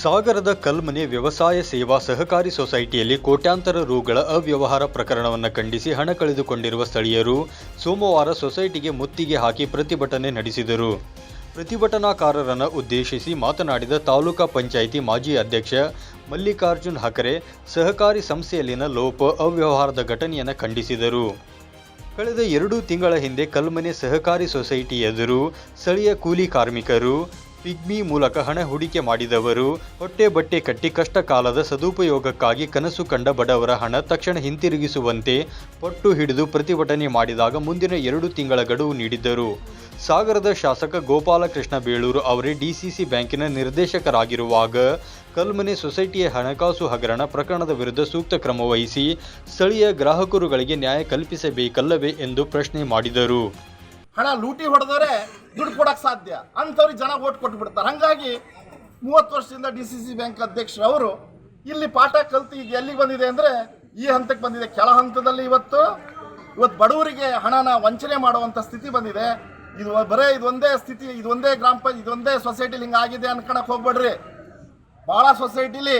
ಸಾಗರದ ಕಲ್ಮನೆ ವ್ಯವಸಾಯ ಸೇವಾ ಸಹಕಾರಿ ಸೊಸೈಟಿಯಲ್ಲಿ ಕೋಟ್ಯಾಂತರ ರುಗಳ ಅವ್ಯವಹಾರ ಪ್ರಕರಣವನ್ನು ಖಂಡಿಸಿ ಹಣ ಕಳೆದುಕೊಂಡಿರುವ ಸ್ಥಳೀಯರು ಸೋಮವಾರ ಸೊಸೈಟಿಗೆ ಮುತ್ತಿಗೆ ಹಾಕಿ ಪ್ರತಿಭಟನೆ ನಡೆಸಿದರು. ಪ್ರತಿಭಟನಾಕಾರರನ್ನು ಉದ್ದೇಶಿಸಿ ಮಾತನಾಡಿದ ತಾಲೂಕಾ ಪಂಚಾಯಿತಿ ಮಾಜಿ ಅಧ್ಯಕ್ಷ ಮಲ್ಲಿಕಾರ್ಜುನ್ ಹಕರೆ, ಸಹಕಾರಿ ಸಂಸ್ಥೆಯಲ್ಲಿನ ಲೋಪ ಅವ್ಯವಹಾರದ ಘಟನೆಯನ್ನು ಖಂಡಿಸಿದರು. ಕಳೆದ ಎರಡು ತಿಂಗಳ ಹಿಂದೆ ಕಲ್ಮನೆ ಸಹಕಾರಿ ಸೊಸೈಟಿ ಎದುರು ಸ್ಥಳೀಯ ಕೂಲಿ ಕಾರ್ಮಿಕರು ಪಿಗ್ಮಿ ಮೂಲಕ ಹಣ ಹೂಡಿಕೆ ಮಾಡಿದವರು. ಹೊಟ್ಟೆ ಬಟ್ಟೆ ಕಟ್ಟಿ ಕಷ್ಟ ಕಾಲದ ಸದುಪಯೋಗಕ್ಕಾಗಿ ಕನಸು ಕಂಡ ಬಡವರ ಹಣ ತಕ್ಷಣ ಹಿಂತಿರುಗಿಸುವಂತೆ ಪಟ್ಟು ಹಿಡಿದು ಪ್ರತಿಭಟನೆ ಮಾಡಿದಾಗ ಮುಂದಿನ ಎರಡು ತಿಂಗಳ ಗಡುವು ನೀಡಿದ್ದರು. ಸಾಗರದ ಶಾಸಕ ಗೋಪಾಲಕೃಷ್ಣ ಬೇಳೂರು ಅವರೇ ಡಿಸಿಸಿ ಬ್ಯಾಂಕಿನ ನಿರ್ದೇಶಕರಾಗಿರುವಾಗ ಕಲ್ಮನೆ ಸೊಸೈಟಿಯ ಹಣಕಾಸು ಹಗರಣ ಪ್ರಕರಣದ ವಿರುದ್ಧ ಸೂಕ್ತ ಕ್ರಮ ವಹಿಸಿ ಸ್ಥಳೀಯ ಗ್ರಾಹಕರುಗಳಿಗೆ ನ್ಯಾಯ ಕಲ್ಪಿಸಬೇಕಲ್ಲವೇ ಎಂದು ಪ್ರಶ್ನೆ ಮಾಡಿದರು. ಹಣ ಲೂಟಿ ಹೊಡೆದವರೆ ದುಡ್ಡು ಕೊಡಕ್ಕೆ ಸಾಧ್ಯ. ಅಂಥವ್ರಿಗೆ ಜನ ಓಟ್ ಕೊಟ್ಟು ಬಿಡ್ತಾರೆ ಹಾಗಾಗಿ ಮೂವತ್ತು ವರ್ಷದಿಂದ ಡಿ ಸಿ ಸಿ ಬ್ಯಾಂಕ್ ಅಧ್ಯಕ್ಷರು ಅವರು ಇಲ್ಲಿ ಪಾಠ ಕಲ್ತು ಈಗ ಎಲ್ಲಿಗೆ ಬಂದಿದೆ ಅಂದರೆ ಈ ಹಂತಕ್ಕೆ ಬಂದಿದೆ. ಕೆಳ ಹಂತದಲ್ಲಿ ಇವತ್ತು ಇವತ್ತು ಬಡವರಿಗೆ ಹಣನ ವಂಚನೆ ಮಾಡುವಂಥ ಸ್ಥಿತಿ ಬಂದಿದೆ. ಇದು ಬರೇ ಇದೊಂದೇ ಸ್ಥಿತಿ, ಇದೊಂದೇ ಗ್ರಾಮ ಪಂಚಾಯತ್, ಇದೊಂದೇ ಸೊಸೈಟಿಲಿ ಹಿಂಗೆ ಆಗಿದೆ ಅನ್ಕೊಳಕ್ಕೆ ಹೋಗ್ಬೇಡ್ರಿ. ಭಾಳ ಸೊಸೈಟಿಲಿ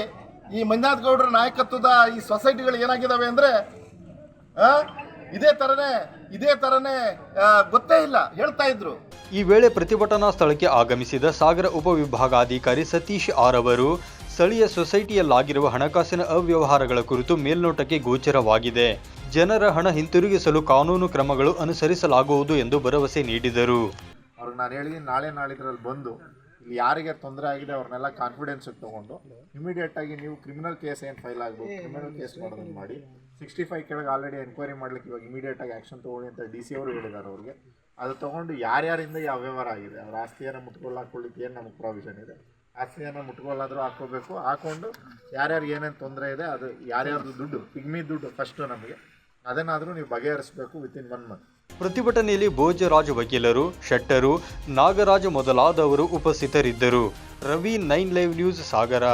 ಈ ಮಂಜುನಾಥ್ ಗೌಡ್ರ ನಾಯಕತ್ವದ ಈ ಸೊಸೈಟಿಗಳು ಏನಾಗಿದ್ದಾವೆ ಅಂದರೆ ಇದೇ ಥರನೇ ಇದೇ ಥರನೇ ಆ, ಗೊತ್ತೇ ಇಲ್ಲ ಹೇಳ್ತಾ ಇದ್ರು. ಈ ವೇಳೆ ಪ್ರತಿಭಟನಾ ಸ್ಥಳಕ್ಕೆ ಆಗಮಿಸಿದ ಸಾಗರ ಉಪವಿಭಾಗಾಧಿಕಾರಿ ಸತೀಶ್ ಆರ್ ಅವರು ಸ್ಥಳೀಯ ಸೊಸೈಟಿಯಲ್ಲಾಗಿರುವ ಹಣಕಾಸಿನ ಅವ್ಯವಹಾರಗಳ ಕುರಿತು ಮೇಲ್ನೋಟಕ್ಕೆ ಗೋಚರವಾಗಿದೆ. ಜನರ ಹಣ ಹಿಂತಿರುಗಿಸಲು ಕಾನೂನು ಕ್ರಮಗಳು ಅನುಸರಿಸಲಾಗುವುದು ಎಂದು ಭರವಸೆ ನೀಡಿದರು. ಅವರು ನಾನು ಹೇಳಿದ್ದೀನಿ ನಾಳೆ ನಾಳಿದ್ರಲ್ಲಿ ಬಂದು ಯಾರಿಗೆ ತೊಂದರೆ ಆಗಿದೆ ಅವ್ರನ್ನೆಲ್ಲ ಕಾನ್ಫಿಡೆನ್ಸ್ ತಗೊಂಡು ಇಮಿಡಿಯೇಟ್ ಆಗಿ ನೀವು ಕ್ರಿಮಿನಲ್ ಕೇಸ್ ಏನು ಫೈಲ್ ಆಗ್ಬೋದು ಕ್ರಿಮಿನಲ್ ಕೇಸ್ ಮಾಡೋದನ್ನು ಮಾಡಿ. ಸಿಕ್ಸ್ಟಿ ಫೈವ್ ಕೆಳಗೆ ಆಲ್ರೆಡಿ ಎನ್ಕ್ವೈರಿ ಮಾಡ್ಲಿಕ್ಕೆ ಇವಾಗ ಇಮಿಡಿಯೇಟಾಗಿ ಆ್ಯಕ್ಷನ್ ತಗೊಳ್ಳಿ ಅಂತ ಡಿ ಸಿ ಅವರು ಹೇಳಿದ್ದಾರೆ ಅವ್ರಿಗೆ. ಅದು ತಗೊಂಡು ಯಾರ್ಯಾರಿಂದ ಯಾವ ವ್ಯವಹಾರ ಆಗಿದೆ ಅವ್ರ ಆಸ್ತಿಯನ್ನು ಮುಟ್ಕೊಳ್ಳಿ ಹಾಕೊಳ್ಳಿಕ್ಕೆ ಏನು ನಮಗೆ ಪ್ರಾವಿಷನ್ ಇದೆ? ಆಸ್ತಿಯನ್ನು ಮುಟ್ಕೊಳ್ಳಾದರೂ ಹಾಕೋಬೇಕು ಹಾಕೊಂಡು ಯಾರ್ಯಾರಿಗೆ ಏನೇನು ತೊಂದರೆ ಇದೆ ಅದು ಯಾರ್ಯಾರ್ದು ದುಡ್ಡು ಪಿಗ್ಮಿ ದುಡ್ಡು ಫಸ್ಟು ನಮಗೆ. ಅದನ್ನಾದರೂ ನೀವು ಬಗೆಹರಿಸಬೇಕು ವಿತಿನ್ ಒನ್ ಮಂತ್ ಪ್ರತಿಭಟನೆಯಲ್ಲಿ ಭೋಜರಾಜ ವಕೀಲರು ಶೆಟ್ಟರು ನಾಗರಾಜ ಮೊದಲಾದವರು ಉಪಸ್ಥಿತರಿದ್ದರು. Ravi nine live news Sagara.